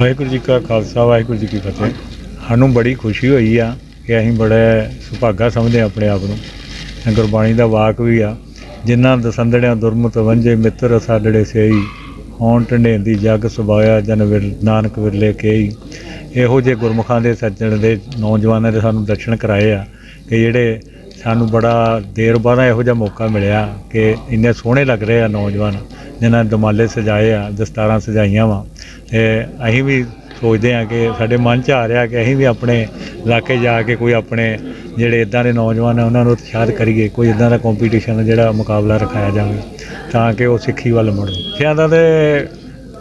ਵਾਹਿਗੁਰੂ ਜੀ ਕਾ ਖਾਲਸਾ, ਵਾਹਿਗੁਰੂ ਜੀ ਕੀ ਫਤਿਹ। ਸਾਨੂੰ ਬੜੀ ਖੁਸ਼ੀ ਹੋਈ ਆ ਕਿ ਅਸੀਂ ਬੜਾ ਸੁਭਾਗਾ ਸਮਝਦੇ ਹਾਂ ਆਪਣੇ ਆਪ ਨੂੰ। ਗੁਰਬਾਣੀ ਦਾ ਵਾਕ ਵੀ ਆ, ਜਿਨ੍ਹਾਂ ਦਸੰਦੜਿਆਂ ਦੁਰਮਤ ਵੰਜੇ ਮਿੱਤਰ ਸਾਡੜੇ ਸੇਈ, ਹੌਣ ਢੰਡੇਂਦੀ ਜਗ ਸੁਭਾਇਆ ਜਨ ਵਿਰ, ਨਾਨਕ ਵਿਰਲੇ ਕੇਈ। ਇਹੋ ਜਿਹੇ ਗੁਰਮੁਖਾਂ ਦੇ ਸੱਜਣ ਦੇ ਨੌਜਵਾਨਾਂ ਦੇ ਸਾਨੂੰ ਦਰਸ਼ਨ ਕਰਾਏ ਆ ਕਿ ਜਿਹੜੇ ਸਾਨੂੰ ਬੜਾ ਦੇਰ ਬਾਅਦ ਇਹੋ ਜਿਹਾ ਮੌਕਾ ਮਿਲਿਆ ਕਿ ਇੰਨੇ ਸੋਹਣੇ ਲੱਗ ਰਹੇ ਆ ਨੌਜਵਾਨ, ਜਿਨ੍ਹਾਂ ਨੇ ਦਮਾਲੇ ਸਜਾਏ ਆ, ਦਸਤਾਰਾਂ ਸਜਾਈਆਂ ਵਾ। ਤੇ ਅਸੀਂ ਵੀ ਸੋਚਦੇ ਆ ਕਿ ਸਾਡੇ ਮਨ 'ਚ ਆ ਰਿਹਾ ਕਿ ਅਸੀਂ ਵੀ ਆਪਣੇ ਇਲਾਕੇ ਜਾ ਕੇ ਕੋਈ ਆਪਣੇ ਜਿਹੜੇ ਇਦਾਂ ਦੇ ਨੌਜਵਾਨ ਆ, ਉਹਨਾਂ ਨੂੰ ਉਤਸ਼ਾਹਿਤ ਕਰੀਏ, ਕੋਈ ਇਦਾਂ ਦਾ ਕੰਪੀਟੀਸ਼ਨ ਜਿਹੜਾ ਮੁਕਾਬਲਾ ਰਖਾਇਆ ਜਾਵੇ, ਤਾਂ ਕਿ ਉਹ ਸਿੱਖੀ ਵੱਲ ਮੁੜਨ ਸਿੱਖਿਆ ਦਾ ਤੇ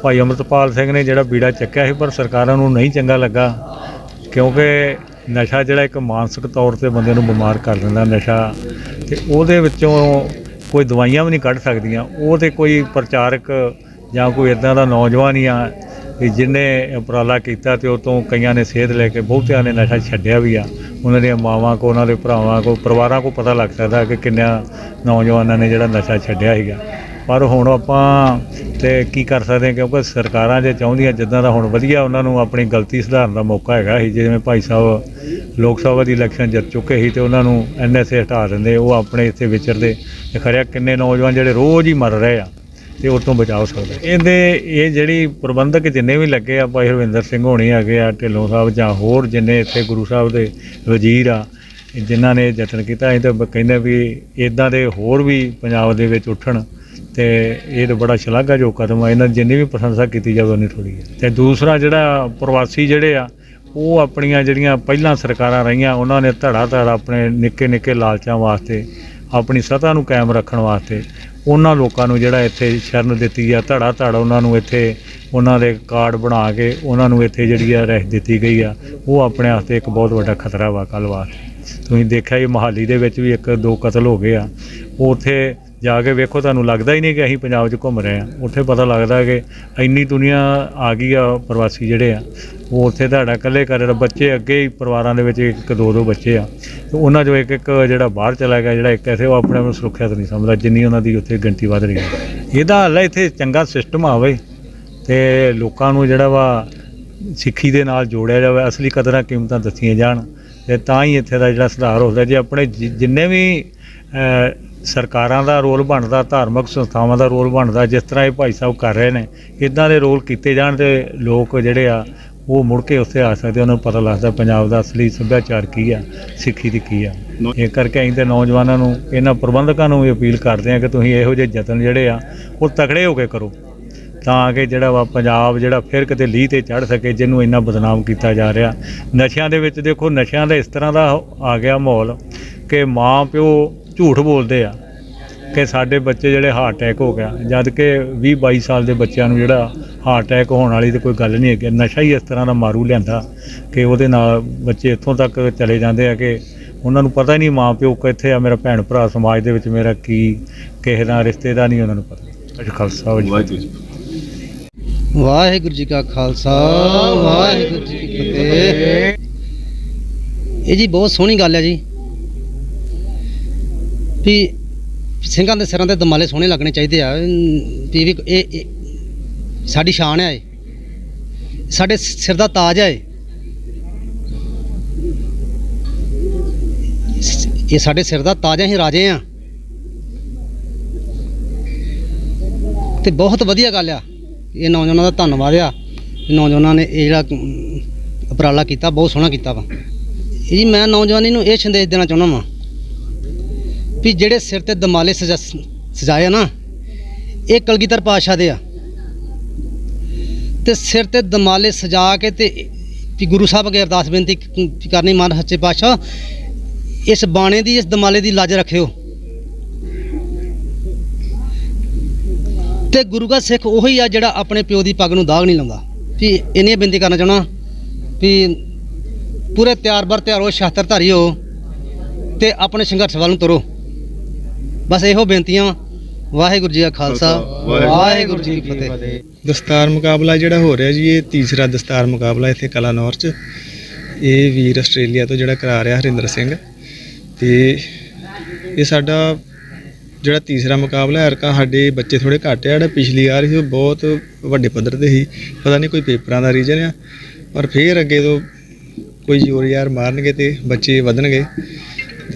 ਭਾਈ ਅਮਰਤਪਾਲ ਸਿੰਘ ਨੇ ਜਿਹੜਾ ਬੀੜਾ ਚੱਕਿਆ ਸੀ, ਪਰ ਸਰਕਾਰਾਂ ਨੂੰ ਨਹੀਂ ਚੰਗਾ ਲੱਗਾ, ਕਿਉਂਕਿ ਨਸ਼ਾ ਜਿਹੜਾ ਇੱਕ ਮਾਨਸਿਕ ਤੌਰ ਤੇ ਬੰਦੇ ਨੂੰ ਬਿਮਾਰ ਕਰ ਦਿੰਦਾ ਨਸ਼ਾ, ਤੇ ਉਹਦੇ ਵਿੱਚੋਂ ਕੋਈ ਦਵਾਈਆਂ ਵੀ ਨਹੀਂ ਕੱਢ ਸਕਦੀਆਂ, ਉਹ ਤੇ ਕੋਈ ਪ੍ਰਚਾਰਕ ਜਾਂ ਕੋਈ ਇਦਾਂ ਦਾ ਨੌਜਵਾਨ ਹੀ ਆ ਕਿ ਜਿਹਨੇ ਉਪਰਾਲਾ ਕੀਤਾ ਤੇ ਉਹ ਤੋਂ ਕਈਆਂ ਨੇ ਸੇਧ ਲੈ ਕੇ ਬਹੁਤਿਆਂ ਨੇ ਨਸ਼ਾ ਛੱਡਿਆ ਵੀ ਆ। ਉਹਨਾਂ ਦੀਆਂ ਮਾਵਾਂ ਕੋ, ਉਹਨਾਂ ਦੇ ਭਰਾਵਾਂ ਕੋ, ਪਰਿਵਾਰਾਂ ਕੋ ਪਤਾ ਲੱਗ ਸਕਦਾ ਕਿ ਕਿੰਨਿਆਂ ਨੌਜਵਾਨਾਂ ਨੇ ਜਿਹੜਾ ਨਸ਼ਾ ਛੱਡਿਆ ਸੀਗਾ। ਪਰ ਹੁਣ ਆਪਾਂ ਤੇ ਕੀ ਕਰ ਸਕਦੇ ਹਾਂ ਕਿਉਂਕਿ ਸਰਕਾਰਾਂ ਜੇ ਚਾਹੁੰਦੀਆਂ ਜਿੱਦਾਂ ਦਾ ਹੁਣ ਵਧੀਆ ਉਹਨਾਂ ਨੂੰ ਆਪਣੀ ਗਲਤੀ ਸੁਧਾਰਨ ਦਾ ਮੌਕਾ ਹੈਗਾ ਸੀ। ਜਿਵੇਂ ਭਾਈ ਸਾਹਿਬ ਲੋਕ ਸਭਾ ਦੀ ਇਲੈਕਸ਼ਨ ਜਿੱਤ ਚੁੱਕੇ ਸੀ ਤੇ ਉਹਨਾਂ ਨੂੰ ਐਨਐਸਏ ਹਟਾ ਦਿੰਦੇ, ਉਹ ਆਪਣੇ ਇੱਥੇ ਵਿਚਰਦੇ। ਤੇ ਖਰਿਆ ਕਿੰਨੇ ਨੌਜਵਾਨ ਜਿਹੜੇ ਰੋਜ਼ ਹੀ ਮਰ ਰਹੇ ਆ। ਤੇ ਉਹ ਤੋਂ ਬਚਾਓ ਸਕਦਾ ਇਹਦੇ ਇਹ ਜਿਹੜੀ ਪ੍ਰਬੰਧਕ ਜਿੰਨੇ ਵੀ ਲੱਗੇ ਆ, ਭਾਈ ਹਰਵਿੰਦਰ ਸਿੰਘ ਹੋਣੀ ਹੈਗੇ ਆ, ਢਿੱਲੋਂ ਸਾਹਿਬ ਜਾਂ ਹੋਰ ਜਿੰਨੇ ਇੱਥੇ ਗੁਰੂ ਸਾਹਿਬ ਦੇ ਵਜ਼ੀਰ ਆ, ਜਿਨ੍ਹਾਂ ਨੇ ਯਤਨ ਕੀਤਾ, ਅਸੀਂ ਤਾਂ ਕਹਿੰਦੇ ਵੀ ਇਦਾਂ ਦੇ ਹੋਰ ਵੀ ਪੰਜਾਬ ਦੇ ਵਿੱਚ ਉੱਠਣ ਤੇ ਇਹ ਤਾਂ ਬੜਾ ਸ਼ਲਾਘਾਯੋਗ ਕਦਮ ਆ, ਇਹਨਾਂ ਦੀ ਜਿੰਨੀ ਵੀ ਪ੍ਰਸ਼ੰਸਾ ਕੀਤੀ ਜਾਵੇ, ਉਨੀ ਥੋੜੀ ਹੈ। ਤੇ ਦੂਸਰਾ ਜਿਹੜਾ ਪ੍ਰਵਾਸੀ ਜਿਹੜੇ ਆ, ਉਹ ਆਪਣੀਆਂ ਜਿਹੜੀਆਂ ਪਹਿਲਾਂ ਸਰਕਾਰਾਂ ਰਹੀਆਂ, ਉਹਨਾਂ ਨੇ ਧੜਾ ਧੜ ਆਪਣੇ ਨਿੱਕੇ ਨਿੱਕੇ ਲਾਲਚਾਂ ਵਾਸਤੇ, ਆਪਣੀ ਸਤਾ ਨੂੰ ਕਾਇਮ ਰੱਖਣ ਵਾਸਤੇ ਉਹਨਾਂ ਲੋਕਾਂ ਨੂੰ ਜਿਹੜਾ ਇੱਥੇ ਸ਼ਰਨ ਦਿੱਤੀ ਆ, ਧੜਾ ਧੜ ਉਹਨਾਂ ਨੂੰ ਇੱਥੇ ਉਹਨਾਂ ਦੇ ਕਾਰਡ ਬਣਾ ਕੇ ਉਹਨਾਂ ਨੂੰ ਇੱਥੇ ਜਿਹੜੀ ਆ ਰਹਿ ਦਿੱਤੀ ਗਈ ਆ। ਉਹ ਆਪਣੇ ਵਾਸਤੇ ਇੱਕ ਬਹੁਤ ਵੱਡਾ ਖਤਰਾ ਵਾ ਕੱਲ੍ਹ ਵਾਸਤੇ ਤੁਸੀਂ ਦੇਖਿਆ ਇਹ ਮਹਾਲੀ ਦੇ ਵਿੱਚ ਵੀ ਇੱਕ ਦੋ ਕਤਲ ਹੋ ਗਏ ਆ। ਉਹ ਉੱਥੇ ਜਾ ਕੇ ਵੇਖੋ, ਤੁਹਾਨੂੰ ਲੱਗਦਾ ਹੀ ਨਹੀਂ ਕਿ ਅਸੀਂ ਪੰਜਾਬ 'ਚ ਘੁੰਮ ਰਹੇ ਆ। ਉੱਥੇ ਪਤਾ ਲੱਗਦਾ ਕਿ ਇੰਨੀ ਦੁਨੀਆ ਆ ਗਈ ਆ ਪ੍ਰਵਾਸੀ ਜਿਹੜੇ ਆ। ਉਹ ਉੱਥੇ ਤੁਹਾਡਾ ਇਕੱਲੇ ਕਰ ਬੱਚੇ ਅੱਗੇ ਹੀ ਪਰਿਵਾਰਾਂ ਦੇ ਵਿੱਚ ਇੱਕ ਇੱਕ ਦੋ ਦੋ ਬੱਚੇ ਆ। ਤੇ ਉਹਨਾਂ 'ਚੋਂ ਇੱਕ ਇੱਕ ਜਿਹੜਾ ਬਾਹਰ ਚਲਾ ਗਿਆ, ਜਿਹੜਾ ਇੱਕ ਐਸੇ ਉਹ ਆਪਣੇ ਆਪ ਨੂੰ ਸੁਰੱਖਿਅਤ ਨਹੀਂ ਸਮਝਦਾ, ਜਿੰਨੀ ਉਹਨਾਂ ਦੀ ਉੱਥੇ ਗਿਣਤੀ ਵੱਧ ਰਹੀ ਹੈ। ਇਹਦਾ ਹੱਲ ਹੈ ਇੱਥੇ ਚੰਗਾ ਸਿਸਟਮ ਆਵੇ ਤੇ ਲੋਕਾਂ ਨੂੰ ਜਿਹੜਾ ਵਾ ਸਿੱਖੀ ਦੇ ਨਾਲ ਜੋੜਿਆ ਜਾਵੇ, ਅਸਲੀ ਕਦਰਾਂ ਕੀਮਤਾਂ ਦੱਸੀਆਂ ਜਾਣ। ਤੇ ਤਾਂ ਹੀ ਇੱਥੇ ਦਾ ਜਿਹੜਾ ਸੁਧਾਰ ਹੋ ਸਕਦਾ, ਜੇ ਆਪਣੇ ਜਿ- ਜਿੰਨੇ ਵੀ ਸਰਕਾਰਾਂ ਦਾ ਰੋਲ ਬਣਦਾ, ਧਾਰਮਿਕ ਸੰਸਥਾਵਾਂ ਦਾ ਰੋਲ ਬਣਦਾ, ਜਿਸ ਤਰ੍ਹਾਂ ਇਹ ਭਾਈ ਸਾਹਿਬ ਕਰ ਰਹੇ ਨੇ ਇਦਾਂ ਦੇ ਰੋਲ ਕੀਤੇ ਜਾਣ ਤੇ ਲੋਕ ਜਿਹੜੇ ਆ ਉਹ ਮੁੜ ਕੇ ਉੱਥੇ ਆ ਸਕਦੇ ਉਹਨਾਂ ਨੂੰ ਪਤਾ ਲੱਗਦਾ ਪੰਜਾਬ ਦਾ ਅਸਲੀ ਸੱਭਿਆਚਾਰ ਕੀ ਆ ਸਿੱਖੀ ਦੀ ਕੀ ਆ। ਇਹ ਕਰਕੇ ਅਸੀਂ ਤੇ ਨੌਜਵਾਨਾਂ ਨੂੰ ਇਹਨਾਂ ਪ੍ਰਬੰਧਕਾਂ ਨੂੰ ਵੀ ਅਪੀਲ ਕਰਦੇ ਆ ਕਿ ਤੁਸੀਂ ਇਹੋ ਜਿਹੇ ਯਤਨ ਜਿਹੜੇ ਆ ਉਹ ਤਕੜੇ ਹੋ ਕੇ ਕਰੋ। ਤਾਂ ਕਿ ਜਿਹੜਾ ਵਾ ਪੰਜਾਬ ਜਿਹੜਾ ਫਿਰ ਕਿਤੇ ਲੀਹ ਤੇ ਚੜ ਸਕੇ ਜਿਹਨੂੰ ਇੰਨਾ ਬਦਨਾਮ ਕੀਤਾ ਜਾ ਰਿਹਾ। ਨਸ਼ਿਆਂ ਦੇ ਵਿੱਚ ਦੇਖੋ ਨਸ਼ਿਆਂ ਦਾ ਇਸ ਤਰ੍ਹਾਂ ਦਾ ਆ ਗਿਆ ਮਾਹੌਲ ਕਿ ਮਾਂ ਪਿਓ ਝੂਠ ਬੋਲਦੇ ਆ ਕਿ ਸਾਡੇ ਬੱਚੇ ਜਿਹੜੇ ਹਾਰਟ ਅਟੈਕ ਹੋ ਗਿਆ। ਜਦ ਕਿ 20 22 ਸਾਲ ਦੇ ਬੱਚਿਆਂ ਨੂੰ ਜਿਹੜਾ ਹਾਰਟ ਅਟੈਕ ਹੋਣ ਵਾਲੀ ਤੇ ਕੋਈ ਗੱਲ ਨਹੀਂ ਹੈਗੀ। ਨਸ਼ਾ ਹੀ ਇਸ ਤਰ੍ਹਾਂ ਦਾ ਮਾਰੂ ਲਿਆਂਦਾ ਕਿ ਉਹਦੇ ਨਾਲ ਬੱਚੇ ਇੱਥੋਂ ਤੱਕ ਚਲੇ ਜਾਂਦੇ ਆ ਕਿ ਉਹਨਾਂ ਨੂੰ ਪਤਾ ਹੀ ਨਹੀਂ ਮਾਂ ਪਿਓ ਕਿੱਥੇ ਆ ਮੇਰਾ ਭੈਣ ਭਰਾ ਸਮਾਜ ਦੇ ਵਿੱਚ ਮੇਰਾ ਕੀ ਕਿਸੇ ਦਾ ਰਿਸ਼ਤੇਦਾਰ ਨਹੀਂ ਉਹਨਾਂ ਨੂੰ ਪਤਾ। ਅੱਜ ਖਾਲਸਾ ਵਾਹਿਗੁਰੂ। ਜੀ ਕੀ ਫਤਿਹ। ਵਾਹਿਗੁਰੂ ਜੀ ਕਾ ਖਾਲਸਾ ਵਾਹਿਗੁਰੂ ਜੀ ਕੀ ਫਤਿਹ। ਇਹ ਜੀ ਬਹੁਤ ਸੋਹਣੀ ਗੱਲ ਹੈ ਜੀ ਵੀ ਸਿੰਘਾਂ ਦੇ ਸਿਰਾਂ ਤੇ ਦਮਾਲੇ ਸੋਹਣੇ ਲੱਗਣੇ ਚਾਹੀਦੇ ਆ। ਵੀ ਇਹ ਸਾਡੀ ਸ਼ਾਨ ਹੈ ਇਹ। ਸਾਡੇ ਸਿਰ ਦਾ ਤਾਜ ਹੈ ਇਹ। ਸਾਡੇ ਸਿਰ ਦਾ ਤਾਜ ਹੈ ਅਸੀਂ ਰਾਜੇ ਆ। ਤੇ ਬਹੁਤ ਵਧੀਆ ਗੱਲ ਆ। ਇਹ ਨੌਜਵਾਨਾਂ ਦਾ ਧੰਨਵਾਦ ਆ। ਨੌਜਵਾਨਾਂ ਨੇ ਇਹ ਜਿਹੜਾ ਉਪਰਾਲਾ ਕੀਤਾ, ਬਹੁਤ ਸੋਹਣਾ ਕੀਤਾ ਵਾ। ਇਹ ਜੀ ਮੈਂ ਨੌਜਵਾਨੀ ਨੂੰ ਇਹ ਸੰਦੇਸ਼ ਦੇਣਾ ਚਾਹੁੰਦਾ ਵਾਂ ਵੀ ਜਿਹੜੇ ਸਿਰ ਤੇ ਦਮਾਲੇ ਸਜਾ, ਸਜਾਏ ਆ ਨਾ, ਇਹ ਕਲਗੀਧਰ ਪਾਤਸ਼ਾਹ ਦੇ ਆ। ਤੇ ਸਿਰ ਤੇ ਦਮਾਲੇ ਸਜਾ ਕੇ ਤੇ ਵੀ ਗੁਰੂ ਸਾਹਿਬ ਅੱਗੇ ਅਰਦਾਸ ਬੇਨਤੀ ਕਰਨੀ ਮਨ ਸੱਚੇ ਪਾਤਸ਼ਾਹ, ਇਸ ਬਾਣੇ ਦੀ, ਇਸ ਦਮਾਲੇ ਦੀ ਲਾਜ ਰੱਖਿਓ। ਤੇ ਗੁਰੂ ਦਾ ਸਿੱਖ ਉਹੀ ਆ ਜਿਹੜਾ ਆਪਣੇ ਪਿਓ ਦੀ ਪੱਗ ਨੂੰ ਦਾਗ ਨਹੀਂ ਲਾਉਂਦਾ। ਵੀ ਇਹਨੇ ਬੇਨਤੀ ਕਰਨਾ ਚਾਹਣਾ ਵੀ ਪੂਰੇ ਤਿਆਰ ਬਰ ਤਿਆਰ ਹੋ, ਸ਼ਾਸਤਰ ਧਾਰੀ ਹੋ ਤੇ ਆਪਣੇ ਸੰਘਰਸ਼ ਵੱਲ ਨੂੰ ਤੁਰੋ। ਬਸ ਇਹੋ ਬੇਨਤੀਆਂ ਵਾਹਿਗੁਰੂ ਜੀ ਕਾ ਖਾਲਸਾ ਵਾਹਿਗੁਰੂ। ਜੀ ਕੀ ਫਤਿਹ। ਦਸਤਾਰ ਮੁਕਾਬਲਾ ਜਿਹੜਾ ਹੋ ਰਿਹਾ ਜੀ ਇਹ ਤੀਸਰਾ ਦਸਤਾਰ ਮੁਕਾਬਲਾ ਇੱਥੇ ਕਲਾਨੌਰ 'ਚ। ਇਹ ਵੀਰ ਆਸਟ੍ਰੇਲੀਆ ਤੋਂ ਜਿਹੜਾ ਕਰਾ ਰਿਹਾ ਹਰਿੰਦਰ ਸਿੰਘ। ਤੇ ਇਹ ਸਾਡਾ ਜਿਹੜਾ ਤੀਸਰਾ ਮੁਕਾਬਲਾ ਐਰਕਾ ਸਾਡੇ ਬੱਚੇ ਥੋੜੇ ਘੱਟ ਆ ਜਿਹੜਾ ਪਿਛਲੀ ਵਾਰ ਸੀ ਉਹ ਬਹੁਤ ਵੱਡੇ ਪੱਧਰ ਤੇ ਸੀ। ਪਤਾ ਨਹੀਂ ਕੋਈ ਪੇਪਰਾਂ ਦਾ ਰੀਜਨ ਆ ਪਰ ਫੇਰ ਅੱਗੇ ਤੋਂ ਕੋਈ ਜ਼ੋਰ ਯਾਰ ਮਾਰਨਗੇ ਤੇ ਬੱਚੇ ਵਧਣਗੇ।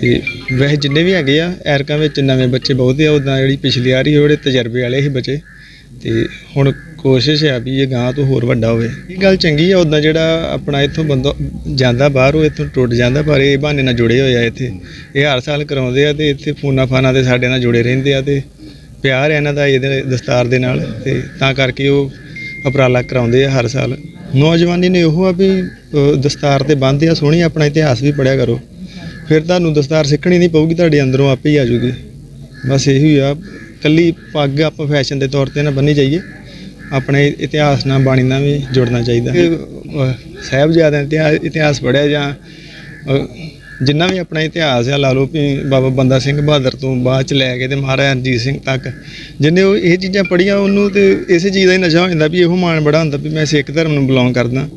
ਤੇ ਵੈਸੇ ਜਿੰਨੇ ਵੀ ਹੈਗੇ ਆ, ਐਰਕਾਂ ਵਿੱਚ ਨਵੇਂ ਬੱਚੇ ਬਹੁਤ ਆ ਉਦਾਂ ਜਿਹੜੀ ਪਿਛਲੀ ਆ ਰਹੀ ਉਹ ਜਿਹੜੇ ਤਜਰਬੇ ਵਾਲੇ ਸੀ ਬੱਚੇ। ਤੇ ਹੁਣ ਕੋਸ਼ਿਸ਼ ਆ ਵੀ ਇਹ ਗਾਂ ਤੋਂ ਹੋਰ ਵੱਡਾ ਹੋਵੇ। ਇਹ ਗੱਲ ਚੰਗੀ ਆ ਉਦਾਂ ਜਿਹੜਾ ਆਪਣਾ ਇੱਥੋਂ ਬੰਦਾ ਜਾਂਦਾ ਬਾਹਰ, ਉਹ ਇੱਥੋਂ ਟੁੱਟ ਜਾਂਦਾ, ਪਰ ਇਹ ਬਹਾਨੇ ਨਾਲ ਜੁੜੇ ਹੋਏ ਆ ਇੱਥੇ। ਇਹ ਹਰ ਸਾਲ ਕਰਾਉਂਦੇ ਆ ਤੇ ਇੱਥੇ ਫੋਨਾਂ ਫਾਨਾਂ ਤੇ ਸਾਡੇ ਨਾਲ ਜੁੜੇ ਰਹਿੰਦੇ ਆ ਤੇ ਪਿਆਰ ਹੈ ਇਹਨਾਂ ਦਾ ਇਹਦੇ ਦਸਤਾਰ ਦੇ ਨਾਲ। ਤੇ ਤਾਂ ਕਰਕੇ ਉਹ ਉਪਰਾਲਾ ਕਰਾਉਂਦੇ ਆ ਹਰ ਸਾਲ। ਨੌਜਵਾਨੀ ਨੇ ਉਹ ਆ ਵੀ ਦਸਤਾਰ ਤੇ ਬੰਨ੍ਹਦੇ ਆ, ਸੋਹਣੀ ਆਪਣਾ ਇਤਿਹਾਸ ਵੀ ਪੜਿਆ ਕਰੋ। ਫਿਰ ਤੁਹਾਨੂੰ ਦਸਤਾਰ ਸਿੱਖਣੀ ਨਹੀਂ ਪਊਗੀ, ਤੁਹਾਡੇ ਅੰਦਰੋਂ ਆਪੇ ਹੀ ਆ ਜੂਗੀ ਬਸ ਇਹੀ ਆ, ਕੱਲੀ ਪੱਗ ਆਪਾਂ ਫੈਸ਼ਨ ਦੇ ਤੌਰ ਤੇ ਨਾ ਬੰਨੀ ਜਾਈਏ। ਆਪਣੇ ਇਤਿਹਾਸ ਨਾਲ ਬਾਣੀ ਨਾਲ ਵੀ ਜੁੜਨਾ ਚਾਹੀਦਾ। ਸਾਹਿਬਜ਼ਾਦਿਆਂ ਦਾ ਇਤਿਹਾਸ ਇਤਿਹਾਸ ਪੜਿਆ ਜਾਂ ਜਿੰਨਾ ਵੀ ਆਪਣਾ ਇਤਿਹਾਸ ਆ, ਲਾ ਲਓ ਵੀ ਬਾਬਾ ਬੰਦਾ ਸਿੰਘ ਬਹਾਦਰ ਤੋਂ ਬਾਅਦ ਚ ਲੈ ਕੇ ਤੇ ਮਹਾਰਾਜਾ ਰਣਜੀਤ ਸਿੰਘ ਤੱਕ, ਜਿੰਨੇ ਉਹ ਇਹ ਚੀਜ਼ਾਂ ਪੜੀਆਂ ਉਹਨੂੰ ਤੇ ਇਸੇ ਚੀਜ਼ ਦਾ ਹੀ ਨਸ਼ਾ ਹੋ ਜਾਂਦਾ ਵੀ ਇਹੋ ਮਾਣ ਬੜਾ ਹੁੰਦਾ ਵੀ ਮੈਂ ਸਿੱਖ ਧਰਮ ਨੂੰ ਬਿਲੋਂਗ ਕਰਦਾ।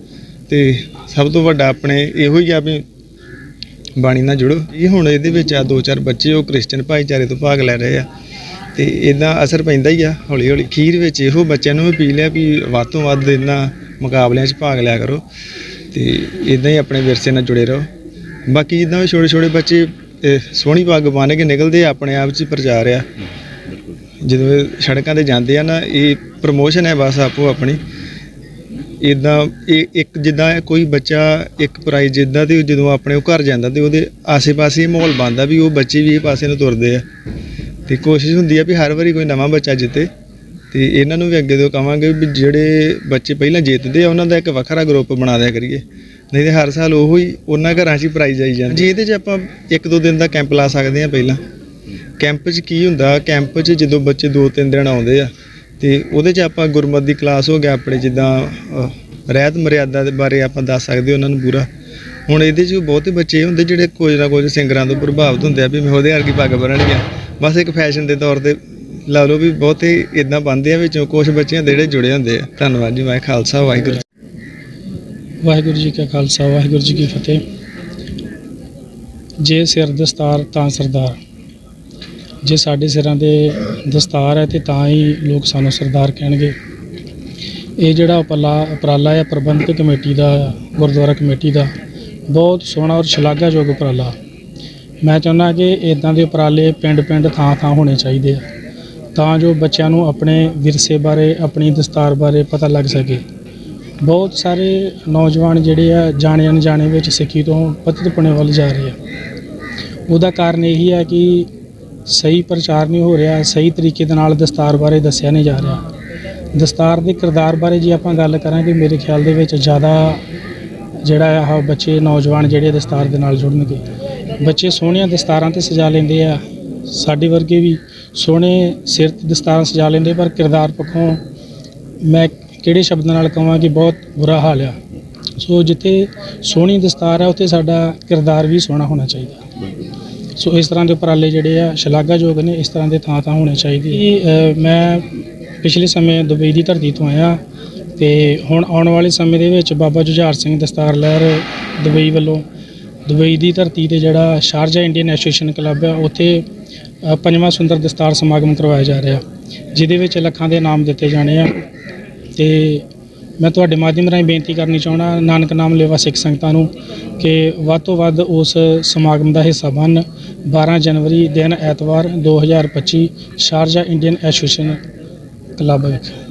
ਤੇ ਸਭ ਤੋਂ ਵੱਡਾ ਆਪਣੇ ਇਹੋ ਹੀ ਆ ਵੀ ਬਾਣੀ ਨਾਲ ਜੁੜੋ। ਇਹ ਹੁਣ ਇਹਦੇ ਵਿੱਚ ਆ ਦੋ ਚਾਰ ਬੱਚੇ ਉਹ ਕ੍ਰਿਸਚੀਅਨ ਭਾਈਚਾਰੇ ਤੋਂ ਭਾਗ ਲੈ ਰਹੇ ਆ। ਤੇ ਇਦਾਂ ਅਸਰ ਪੈਂਦਾ ਹੀ ਆ ਹੌਲੀ ਹੌਲੀ ਖੀਰ ਵਿੱਚ ਇਹੋ ਬੱਚਿਆਂ ਨੂੰ ਵੀ ਪੀ ਲਿਆ ਵੀ ਵੱਧ ਤੋਂ ਵੱਧ ਇਹਨਾਂ ਮੁਕਾਬਲਿਆਂ 'ਚ ਭਾਗ ਲਿਆ ਕਰੋ ਤੇ ਇਦਾਂ ਹੀ ਆਪਣੇ ਵਿਰਸੇ ਨਾਲ ਜੁੜੇ ਰਹੋ। ਬਾਕੀ ਜਿੱਦਾਂ ਵੀ ਛੋਟੇ ਛੋਟੇ ਬੱਚੇ ਸੋਹਣੀ ਪੱਗ ਬੰਨ੍ਹ ਕੇ ਨਿਕਲਦੇ ਆ ਆਪਣੇ ਆਪ 'ਚ ਹੀ ਪ੍ਰਚਾਰ ਆ। ਜਦੋਂ ਸੜਕਾਂ ਤੇ ਜਾਂਦੇ ਆ ਨਾ ਇਹ ਪ੍ਰਮੋਸ਼ਨ ਹੈ ਬਸ ਆਪੋ ਆਪਣੀ ਇਦਾਂ ਇਹ ਇੱਕ ਜਿੱਦਾਂ ਕੋਈ ਬੱਚਾ ਇੱਕ ਪ੍ਰਾਈਜ਼ ਜਿੱਦਾਂ ਤੇ ਜਦੋਂ ਆਪਣੇ ਉਹ ਘਰ ਜਾਂਦਾ ਤੇ ਉਹਦੇ ਆਸੇ-ਪਾਸੇ ਇਹ ਮਾਹੌਲ ਬਣਦਾ ਵੀ ਉਹ ਬੱਚੇ ਵੀ ਇਹ ਪਾਸੇ ਨੂੰ ਤੁਰਦੇ ਆ। ਤੇ ਕੋਸ਼ਿਸ਼ ਹੁੰਦੀ ਆ ਵੀ ਹਰ ਵਾਰੀ ਕੋਈ ਨਵਾਂ ਬੱਚਾ ਜਿੱਤੇ ਤੇ ਇਹਨਾਂ ਨੂੰ ਵੀ ਅੱਗੇ ਤੋਂ ਕਵਾਂਗੇ ਵੀ ਜਿਹੜੇ ਬੱਚੇ ਪਹਿਲਾਂ ਜਿੱਤਦੇ ਆ ਉਹਨਾਂ ਦਾ ਇੱਕ ਵੱਖਰਾ ਗਰੁੱਪ ਬਣਾ ਦਿਆ ਕਰੀਏ। ਨਹੀਂ ਤੇ ਹਰ ਸਾਲ ਉਹੋ ਹੀ ਉਹਨਾਂ ਘਰਾਂ 'ਚ ਹੀ ਪ੍ਰਾਈਜ਼ ਆਈ ਜਾਂਦੇ। ਜੀ ਇਹਦੇ 'ਚ ਆਪਾਂ ਇੱਕ ਦੋ ਦਿਨ ਦਾ ਕੈਂਪ ਲਾ ਸਕਦੇ ਆ ਪਹਿਲਾਂ। ਕੈਂਪ 'ਚ ਕੀ ਹੁੰਦਾ? ਕੈਂਪ 'ਚ ਜਦੋਂ ਬੱਚੇ ਦੋ ਤਿੰਨ ਦਿਨ ਆਉਂਦੇ ਆ ਤੇ ਉਹਦੇ 'ਚ ਆਪਾਂ ਗੁਰਮਤ ਦੀ ਕਲਾਸ ਹੋ ਗਿਆ ਆਪਣੇ, ਜਿੱਦਾਂ ਰਹਿਤ ਮਰਿਆਦਾ ਦੇ ਬਾਰੇ ਆਪਾਂ ਦੱਸ ਸਕਦੇ ਉਹਨਾਂ ਨੂੰ ਪੂਰਾ। ਹੁਣ ਇਹਦੇ 'ਚ ਬਹੁਤੇ ਬੱਚੇ ਹੁੰਦੇ ਜਿਹੜੇ ਕੁਝ ਨਾ ਕੁਝ ਸਿੰਗਰਾਂ ਤੋਂ ਪ੍ਰਭਾਵਿਤ ਹੁੰਦੇ ਆ, ਵੀ ਮੈਂ ਉਹਦੇ ਵਰਗੀ ਪੱਗ ਬੰਨਣਗੇ ਬਸ ਇੱਕ ਫੈਸ਼ਨ ਦੇ ਤੌਰ ਤੇ ਲਾ ਲਓ ਵੀ ਬਹੁਤੇ ਇਦਾਂ ਬੰਦੇ ਆ ਵਿੱਚੋਂ ਕੁਝ ਬੱਚਿਆਂ ਦੇ ਜਿਹੜੇ ਜੁੜੇ ਹੁੰਦੇ ਆ। ਧੰਨਵਾਦ ਜੀ ਮੈਂ ਖਾਲਸਾ, ਵਾਹਿਗੁਰੂ ਵਾਹਿਗੁਰੂ ਜੀ ਕਾ ਖਾਲਸਾ, ਵਾਹਿਗੁਰੂ ਜੀ ਕੀ ਫਤਿਹ। ਜੇ ਸਿਰ ਦਸਤਾਰ ਤਾਂ ਸਰਦਾਰ। ਜੇ ਸਾਡੇ ਸਿਰਾਂ ਦੇ ਦਸਤਾਰ ਹੈ ਤੇ ਤਾਂ ਹੀ ਲੋਕ ਸਾਨੂੰ ਸਰਦਾਰ ਕਹਿਣਗੇ। ਇਹ ਜਿਹੜਾ ਉਪਲਾ, ਉਪਰਾਲਾ ਹੈ, ਪ੍ਰਬੰਧਕ ਕਮੇਟੀ ਦਾ, ਗੁਰਦੁਆਰਾ ਕਮੇਟੀ ਦਾ, ਬਹੁਤ ਸੋਹਣਾ ਔਰ ਸ਼ਲਾਘਾਯੋਗ ਉਪਰਾਲਾ। ਮੈਂ ਚਾਹੁੰਦਾ ਕਿ ਇਦਾਂ ਦੇ ਉਪਰਾਲੇ ਪਿੰਡ-ਪਿੰਡ ਥਾਂ-ਥਾਂ ਹੋਣੇ ਚਾਹੀਦੇ ਆ, ਤਾਂ ਜੋ ਬੱਚਿਆਂ ਨੂੰ ਆਪਣੇ ਵਿਰਸੇ ਬਾਰੇ, ਆਪਣੀ ਦਸਤਾਰ ਬਾਰੇ ਪਤਾ ਲੱਗ ਸਕੇ। ਬਹੁਤ ਸਾਰੇ ਨੌਜਵਾਨ ਜਿਹੜੇ ਆ ਜਾਣੇ ਅਣਜਾਣੇ ਵਿੱਚ ਸਿੱਖੀ ਤੋਂ ਪਤਿਤਪੁਣੇ ਵੱਲ ਜਾ ਰਹੇ ਆ। ਉਹਦਾ ਕਾਰਨ ਇਹੀ ਹੈ ਕਿ ਸਹੀ ਪ੍ਰਚਾਰ ਨਹੀਂ ਹੋ ਰਿਹਾ, ਸਹੀ ਤਰੀਕੇ ਦੇ ਨਾਲ ਦਸਤਾਰ ਬਾਰੇ ਦੱਸਿਆ ਨਹੀਂ ਜਾ ਰਿਹਾ। ਦਸਤਾਰ ਦੇ ਕਿਰਦਾਰ ਬਾਰੇ ਜੇ ਆਪਾਂ ਗੱਲ ਕਰਾਂਗੇ ਮੇਰੇ ਖਿਆਲ ਦੇ ਵਿੱਚ ਜ਼ਿਆਦਾ ਜਿਹੜਾ ਆ ਬੱਚੇ, ਨੌਜਵਾਨ ਜਿਹੜੇ ਦਸਤਾਰ ਦੇ ਨਾਲ ਜੁੜਨਗੇ। ਬੱਚੇ ਸੋਹਣੀਆਂ ਦਸਤਾਰਾਂ ਤੇ ਸਜਾ ਲੈਂਦੇ ਆ। ਸਾਡੇ ਵਰਗੇ ਵੀ ਸੋਹਣੇ ਸਿਰ ਤੇ ਦਸਤਾਰਾਂ ਸਜਾ ਲੈਂਦੇ, ਪਰ ਕਿਰਦਾਰ ਪੱਖੋਂ ਮੈਂ ਕਿਹੜੇ ਸ਼ਬਦਾਂ ਨਾਲ ਕਹਾਂ ਕਿ ਬਹੁਤ ਬੁਰਾ ਹਾਲ ਆ। ਸੋ ਜਿੱਥੇ ਸੋਹਣੀ ਦਸਤਾਰ ਆ, ਉੱਥੇ ਸਾਡਾ ਕਿਰਦਾਰ ਵੀ ਸੋਹਣਾ ਹੋਣਾ ਚਾਹੀਦਾ। ਸੋ ਇਸ ਤਰ੍ਹਾਂ ਦੇ ਉਪਰਾਲੇ ਜਿਹੜੇ ਆ ਸ਼ਲਾਘਾਯੋਗ ਨੇ, ਇਸ ਤਰ੍ਹਾਂ ਦੇ ਥਾਂ ਥਾਂ ਹੋਣੇ ਚਾਹੀਦੇ ਮੈਂ ਪਿਛਲੇ ਸਮੇਂ ਦੁਬਈ ਦੀ ਧਰਤੀ ਤੋਂ ਆਇਆ ਤੇ ਹੁਣ ਆਉਣ ਵਾਲੇ ਸਮੇਂ ਦੇ ਵਿੱਚ ਬਾਬਾ ਜੁਝਾਰ ਸਿੰਘ ਦਸਤਾਰ ਲਹਿਰ ਦੁਬਈ ਵੱਲੋਂ, ਦੁਬਈ ਦੀ ਧਰਤੀ ਤੇ ਜਿਹੜਾ ਸ਼ਾਰਜਾ ਇੰਡੀਅਨ ਐਸੋਸੀਏਸ਼ਨ ਕਲੱਬ ਹੈ ਉੱਥੇ ਪੰਜਵਾਂ ਸੁੰਦਰ ਦਸਤਾਰ ਸਮਾਗਮ ਕਰਵਾਇਆ ਜਾ ਰਿਹਾ, ਜਿਹਦੇ ਵਿੱਚ ਲੱਖਾਂ ਦੇ ਨਾਮ ਦਿੱਤੇ ਜਾਣੇ ਆ ਤੇ ਮੈਂ ਤੁਹਾਡੇ ਮਾਧਿਅਮ ਰਾਹੀਂ ਬੇਨਤੀ ਕਰਨੀ ਚਾਹਣਾ ਨਾਨਕ ਨਾਮ ਲੇਵਾ ਸਿੱਖ ਸੰਗਤਾਂ ਨੂੰ ਕਿ ਵੱਧ ਤੋਂ ਵੱਧ ਉਸ ਸਮਾਗਮ ਦਾ ਹਿੱਸਾ ਬਣ। 12 ਜਨਵਰੀ, ਦਿਨ ਐਤਵਾਰ 2025 ਸ਼ਾਰਜਾ ਇੰਡੀਅਨ ਐਸੋਸੀਏਸ਼ਨ ਕਲੱਬ ਵਿਖੇ।